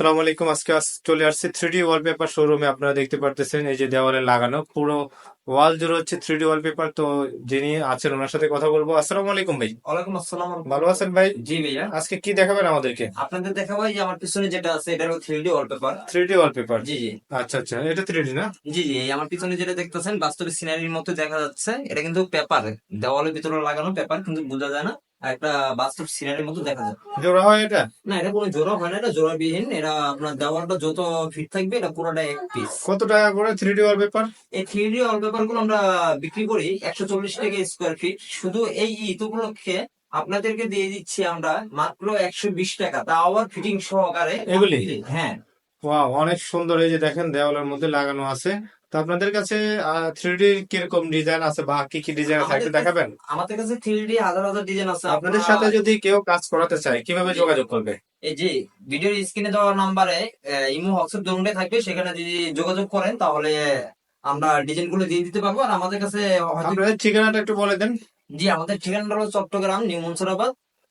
আসসালামু আলাইকুম। আজকে চলে আসছে থ্রিডি ওয়ালপেপার শোরুমে আপনারা দেখতে পারতেছেন এই যে দেওয়ালে লাগানো পুরো ওয়াল জুড়ে হচ্ছে থ্রিডি ওয়ালপেপার তো যিনি আছেন ওনার সাথে কথা বলব। আসসালামু আলাইকুম ভাই। ওয়ালাইকুম আসসালাম ভালো আছেন ভাই? জি ভাইয়া। আজকে কি দেখাবেন আমাদেরকে? আপনাদের দেখাবো এই যে আমার পিছনে যেটা আছে এটা হলো three D wallpaper three D wallpaper জি জি। আচ্ছা আচ্ছা। এটা থ্রিডি না? জি জি। এই আমার পিছনে যেটা দেখতেছেন বাস্তবে সিনারির মতো দেখা যাচ্ছে। এটা কিন্তু পেপার দেওয়ালের ভিতরে লাগানো পেপার কিন্তু বোঝা যায় না। একটা বাস্তব সিনারির মতো দেখা যায়। জোড়া হয় এটা? না এটা কোনো জোড়া হয় না এটা জোড়াবিহীন। এটা আপনার দেওয়ালটা যত ফিট থাকবে এটা পুরোটা এক পিস কত টাকা করে? থ্রিডি ওয়ালপেপার এই থ্রি ডি ওয়ালপেপারগুলো আমরা বিক্রি করি একশো চল্লিশ টাকা স্কোয়ার ফিট শুধু এই ঈদ উপলক্ষে আপনাদেরকে দিয়ে দিচ্ছি আমরা মাত্র একশো বিশ টাকা। তা আবার ফিটিং সহকারে এগুলি? হ্যাঁ। ওয়াও অনেক সুন্দর এই যে দেখেন দেওয়ালের মধ্যে লাগানো আছে। তো আপনাদের কাছে থ্রিডি কীরকম ডিজাইন আছে বা কি কি ডিজাইন থাকবে আমাদের দেখাবেন? আমাদের কাছে থ্রি ডি হাজার হাজার ডিজাইন আছে। আপনাদের সাথে যদি কেউ কাজ করাতে চায় কীভাবে যোগাযোগ করবে? এই যে ভিডিওর স্ক্রিনে দেওয়া নাম্বারে ইমো হোয়াটসঅ্যাপ দুটোই থাকবে সেখানে যদি যোগাযোগ করেন তাহলে আমরা ডিজাইনগুলো দিয়ে দিতে পারব। আর আমাদের কাছে আপনাদের ঠিকানাটা একটু বলে দেন। জি আমাদের ঠিকানাটা হলো চট্টগ্রাম নিউ মনসুরাবাদ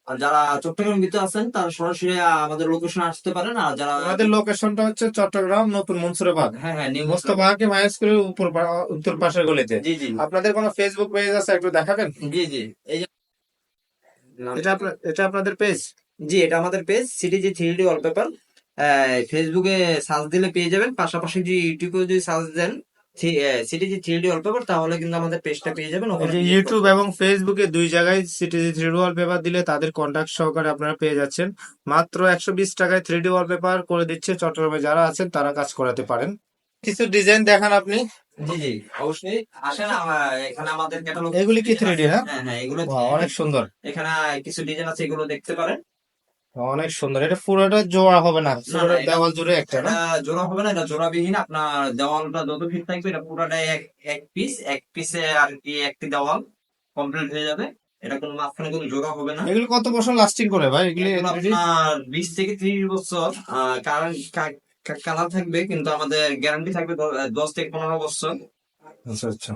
আর যারা চট্টগ্রাম ভিতরে আছেন তারা সরাসরি আমাদের লোকেশন আসতে পারেন। আর যারা আমাদের লোকেশনটা হচ্ছে চট্টগ্রাম নতুন মনসুরাবাদ। হ্যাঁ হ্যাঁ নিউ মোস্তফাকে হাই স্কুলের উপর উত্তর পাশের গলিতে। জি জি। আপনাদের কোনো ফেসবুক পেজ আছে একটু দেখাবেন? জি জি। এই এটা আপনার এটা আপনাদের পেজ জি এটা আমাদের page CTG three D wallpaper ফেসবুকে সার্চ দিলে পেয়ে যাবেন। পাশাপাশি যদি ইউটিউবে যদি সার্চ দেন সিটিজি থ্রি ডি ওয়ালপেপার তাহলে কিন্তু আমাদের পেজটা পেয়ে যাবেন। ওখানে ইউটিউব এবং ফেসবুকে দুই জায়গায় সিটিজি থ্রি ডি ওয়ালপেপার দিলে তাদের কন্ট্যাক্ট সহকারে আপনারা পেয়ে যাচ্ছেন। মাত্র একশো বিশ টাকায় থ্রি ডি ওয়ালপেপার করে দিচ্ছে চট্টগ্রামে যারা আছেন তারা কাজ করাতে পারেন। কিছু ডিজাইন দেখান আপনি। জি জি অবশ্যই। আসেন এখানে আমাদের ক্যাটালগ এগুলি কি 3D না? হ্যাঁ? হ্যাঁ এগুলো অনেক সুন্দর। এখানে কিছু ডিজাইন আছে এগুলো দেখতে পারেন। অনেক সুন্দর। এটা পুরোটা জোড়া হবে না? পুরোটা দেওয়াল জুড়ে একটা না? জোড়া হবে না এটা জোড়াবিহীন। আপনার দেওয়ালটা যত ফিট থাকবে এটা পুরোটা এক এক পিস এক পিসে আর কি একটি দেওয়াল কমপ্লিট হয়ে যাবে। এটা কোনো মাঝখানে কোনো জোড়া হবে না। এগুলো কত বছর লাস্টিং করে ভাই? এগুলি আপনার বিশ থেকে ত্রিশ বছর কালার থাকবে কিন্তু আমাদের গ্যারান্টি থাকবে দশ থেকে পনেরো বছর। আচ্ছা আচ্ছা।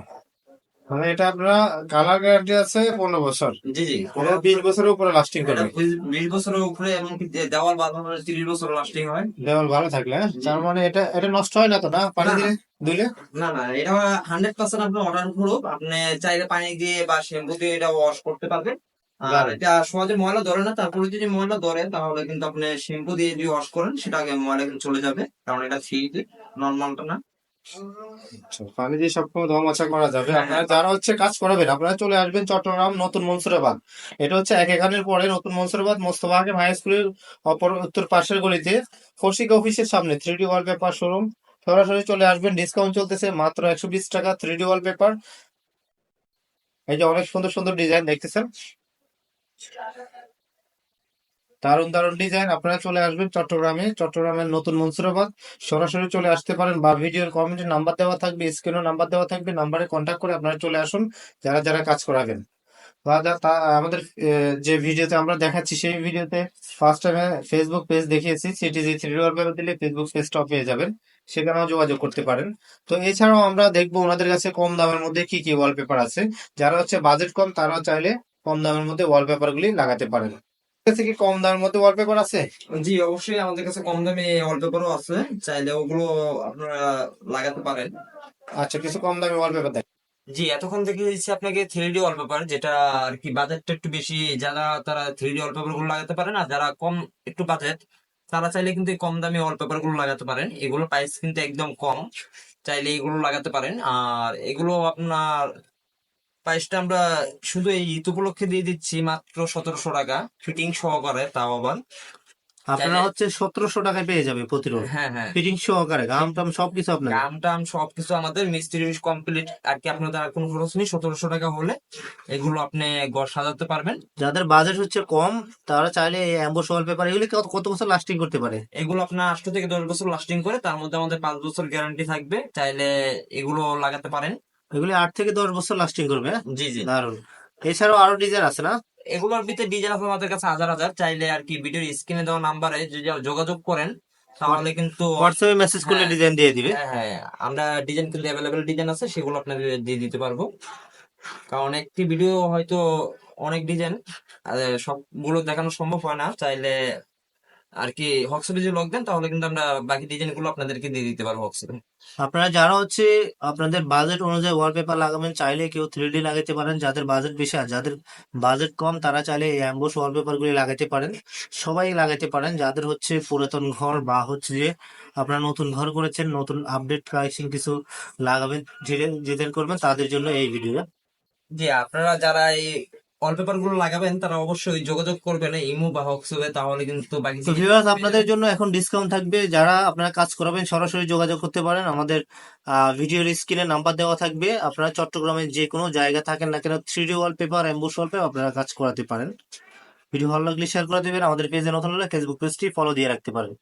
মানে এটা আপনারা কালার গ্যারান্টি আছে পনেরো বছর। জি জি। এটা বিশ বছরের উপরে লাস্টিং করবে। বিশ- বছরের উপরে এমনকি দেওয়াল বাঁধানো তিরিশ বছর লাস্টিং হয়? দেওয়াল ভালো থাকলে হ্যাঁ? তার মানে এটা এটা নষ্ট হয় না তো না? পানি। দিলে? দিলে না না এটা হান্ড্রেড পার্সেন্ট আপনার অর্ডার প্রুফ আপনি চাইলে পানি দিয়ে বা শ্যাম্পু দিয়ে এটা ওয়াশ করতে পারবেন। আর। এটা সহজে ময়লা ধরে না তারপরে যদি ময়লা ধরে তাহলে কিন্তু আপনি শ্যাম্পু দিয়ে যদি ওয়াশ করেন সেটা আগে ময়লা কিন্তু চলে যাবে। কারণ এটা থ্রি নর্মালটা না। পানি দিয়ে সবসময় ধোয়া মোছা করা যাবে। আপনারা যারা হচ্ছে কাজ করাবেন, আপনারা চলে আসবেন চট্টগ্রাম নতুন মনসুরাবাদ। এটা হচ্ছে এক এখানের পরে নতুন মনসুরাবাদ মোস্তফা হাই স্কুলের অপর, উত্তর পাশের গলিতে ফর্সিক অফিসের সামনে থ্রি ডি ওয়ালপেপার শোরুম সরাসরি চলে আসবেন ডিসকাউন্ট চলতেছে মাত্র একশো বিশ টাকা থ্রি ডি ওয়ালপেপার এই যে অনেক সুন্দর সুন্দর ডিজাইন দেখতেছেন। দারুণ দারুণ ডিজাইন আপনারা চলে আসবেন চট্টগ্রামে। চট্টগ্রামের নতুন মনসুরাবাদ। সরাসরি চলে আসতে পারেন বা ভিডিওর কমেন্টে নাম্বার দেওয়া থাকবে স্ক্রিনও নাম্বার দেওয়া থাকবে নাম্বারে কন্ট্যাক্ট করে আপনারা চলে আসুন, যারা যারা কাজ করাবেন। বা তা, আমাদের যে ভিডিওতে আমরা দেখাচ্ছি, সেই ভিডিওতে ফার্স্ট টাইমে ফেসবুক পেজ দেখিয়েছি সিটিজি থ্রি ওয়ালপেপার দিলে ফেসবুক পেজটাও পেয়ে যাবেন। সেখানেও যোগাযোগ করতে পারেন। তো এছাড়াও আমরা দেখব ওনাদের কাছে কম দামের মধ্যে কি কি ওয়ালপেপার আছে। যারা হচ্ছে বাজেট কম, তারাও চাইলে কম দামের মধ্যে ওয়ালপেপার গুলি লাগাতে পারেন। কাছে কি কম দামের মধ্যে ওয়ালপেপার আছে? জি অবশ্যই আমাদের কাছে কম দামে ওয়ালপেপারও আছে। চাইলে ওগুলো আপনারা লাগাতে পারেন। আচ্ছা কিছু কম দামে ওয়ালপেপার দেখ জি এতক্ষণ থেকে দিচ্ছি আপনাকে থ্রি ডি ওয়ালপেপার যেটা আর কি বাজেটটা একটু বেশি। যারা তারা থ্রি ডি ওয়ালপেপারগুলো লাগাতে পারেন আর যারা কম একটু বাজেট তারা চাইলে কিন্তু এই কম দামি ওয়ালপেপারগুলো লাগাতে পারেন। এগুলো প্রাইস কিন্তু একদম কম। চাইলে এগুলো লাগাতে পারেন। আর এগুলো আপনার প্রাইসটা আমরা শুধু এই ঈদ উপলক্ষে দিয়ে দিচ্ছি মাত্র সতেরোশো টাকা। ফিটিং সহকারে তাও আবার। আপনারা হচ্ছে সতেরোশো টাকায় পেয়ে যাবে প্রতিরোধ। হ্যাঁ হ্যাঁ। ফিটিং সহকারে গাম টাম সবকিছু আপনার দাম টাম সবকিছু আমাদের মিস্ত্রি কমপ্লিট আর কি আপনাদের আর কোনো খরচ নেই সতেরোশো টাকা হলে এগুলো আপনি ঘর সাজাতে পারবেন। যাদের বাজেট হচ্ছে কম তারা চাইলে এই অ্যাম্বোস ওয়ালপেপার এগুলি কত কত বছর লাস্টিং করতে পারে? এগুলো আপনার আট থেকে দশ বছর লাস্টিং করে তার মধ্যে আমাদের পাঁচ বছর গ্যারান্টি থাকবে। চাইলে এগুলো লাগাতে পারেন। এগুলি আট থেকে দশ বছর লাস্টিং করবে। হ্যাঁ? জি জি। দারুণ এছাড়াও আরও ডিজাইন আছে না? এগুলোর ভিতরে ডিজাইন আছে আমাদের কাছে হাজার হাজার। চাইলে আর কি ভিডিওর স্ক্রিনে দেওয়া নাম্বারে যদি যোগাযোগ করেন তাহলে কিন্তু হোয়াটসঅ্যাপে মেসেজ করলে হ্যাঁ। ডিজাইন দিয়ে দিবে। হ্যাঁ হ্যাঁ। আমরা ডিজাইন কিন্তু অ্যাভেলেবেল ডিজাইন আছে সেগুলো আপনাদের দিয়ে দিতে পারব। কারণ একটি ভিডিও হয়তো অনেক ডিজাইন সবগুলো দেখানো সম্ভব হয় না। চাইলে আর কি হোয়াটসঅ্যাপে যদি লগ দেন তাহলে কিন্তু আমরা বাকি ডিজাইনগুলো আপনাদেরকে দিয়ে দিতে পারব হোয়াটসঅ্যাপে আপনারা যারা হচ্ছে আপনাদের বাজেট অনুযায়ী ওয়ালপেপার লাগাবেন চাইলে কেউ থ্রি ডি লাগাতে পারেন যাদের বাজেট বেশি আর যাদের বাজেট কম তারা চাইলে এই অ্যাম্বুশ ওয়ালপেপার গুলি লাগাতে পারেন। সবাই লাগাতে পারেন যাদের হচ্ছে পুরাতন ঘর বা হচ্ছে যে আপনারা নতুন ঘর করেছেন নতুন আপডেট প্রাইসিং কিছু লাগাবেন যেদের যেদের করবেন তাদের জন্য এই ভিডিও জি আপনারা যারা এই ওয়ালপেপারগুলো লাগাবেন তারা অবশ্যই যোগাযোগ করবেন ইমো বা হোয়াটসঅ্যাপে তাহলে কিন্তু বাকি তো ভিউয়ার্স আপনাদের জন্য এখন ডিসকাউন্ট থাকবে। যারা আপনারা কাজ করাবেন সরাসরি যোগাযোগ করতে পারেন। আমাদের ভিডিওর স্ক্রিনে নাম্বার দেওয়া থাকবে। আপনারা চট্টগ্রামের যে কোনো জায়গা থাকেন না কেন three D wallpaper emboss wallpaper আপনারা কাজ করাতে পারেন। ভিডিও ভালো লাগলে শেয়ার করে দেবেন। আমাদের পেজে নতুন হলে ফেসবুক পেজটি ফলো দিয়ে রাখতে পারেন।